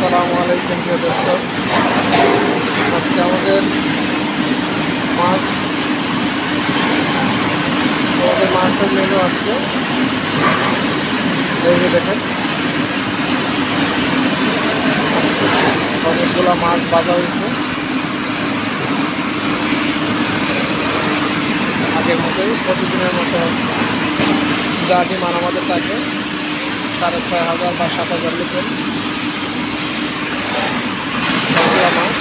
আসসালামু আলাইকুম, প্রিয় দর্শক। আজকে আমাদের মাছ, আমাদের মাছের মেনু আজকে। এই দেখেন, অনেকগুলো মাছ বাজা হয়েছে। আগের মতোই, প্রতিদিনের মতো যা ডিমান্ড আমাদের থাকে সাড়ে ছয় হাজার বা সাত হাজার লিটার সবগুলো মাছ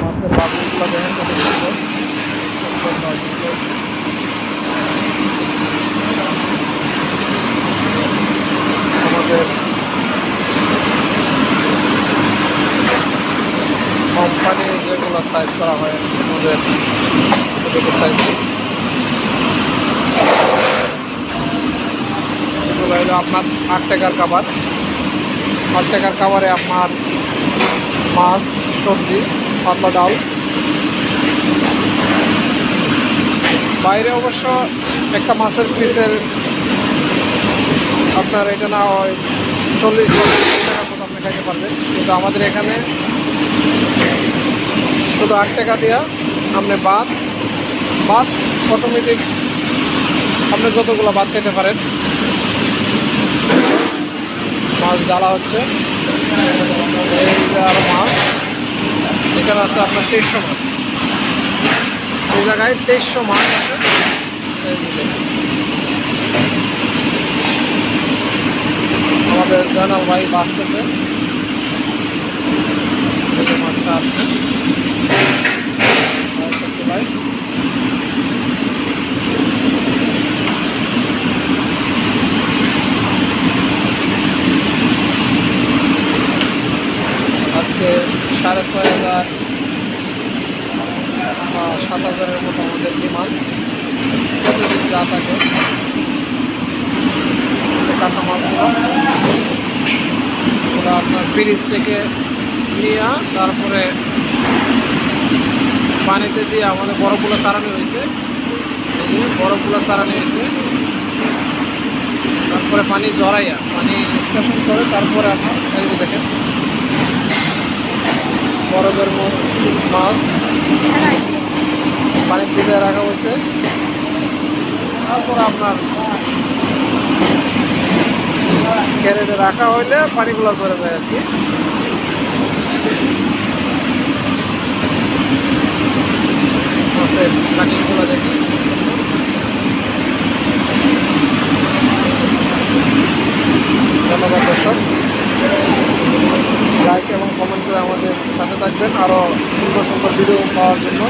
মাছের বাবুগুলো দেখেন কত সুন্দর সুন্দর বাবুগুলো আমাদের কোম্পানি যেগুলো সাইজ করা হয়, আমাদের এটুকু সাইজ। এগুলো আপনার আট টাকার খাবার। আট টাকার খাবারে আপনার মাছ, সবজি পাতলা ডাল। বাইরে অবশ্য একটা মাছের পিসের আপনার এটা না হয় চল্লিশ চল্লিশ টাকার মতো আপনি খাইতে পারবেন। কিন্তু আমাদের এখানে শুধু আট টাকা দেওয়া আপনি ভাত ভাত অটোমেটিক আপনি যতগুলো ভাত খেতে পারেন। মাছ জ্বালা হচ্ছে। এই মাছ। এখানে আছে আপনার তেইশশো মাছ। এই জায়গায় তেইশশো মাছ আছে। আমাদের জয়নাল ভাই বাঁচতেছে এই যে মাছটা আসছে আরেকটা চুলায়। আজকে সাড়ে ছয় হাজার বা সাত হাজারের মতো আমাদের ডিমান্ড। প্রতিদিন যা থাকে। ওগুলো আপনার ফ্রিজ থেকে নিয়ে তারপরে পানিতে দিয়ে আমাদের বরফগুলো সারানো হয়েছে। বরফগুলো সারানো হয়েছে। তারপরে পানি জড়াইয়া পানি নিষ্কাশন করে তারপরে আপনার দেখেন। বরফের মাছ পানির দিকে রাখা হয়েছে। তারপর আপনার ক্যারেটে রাখা হইলে পানিগুলো করে যায় আর কি। আরও সুন্দর সুন্দর ভিডিও পাওয়ার জন্য।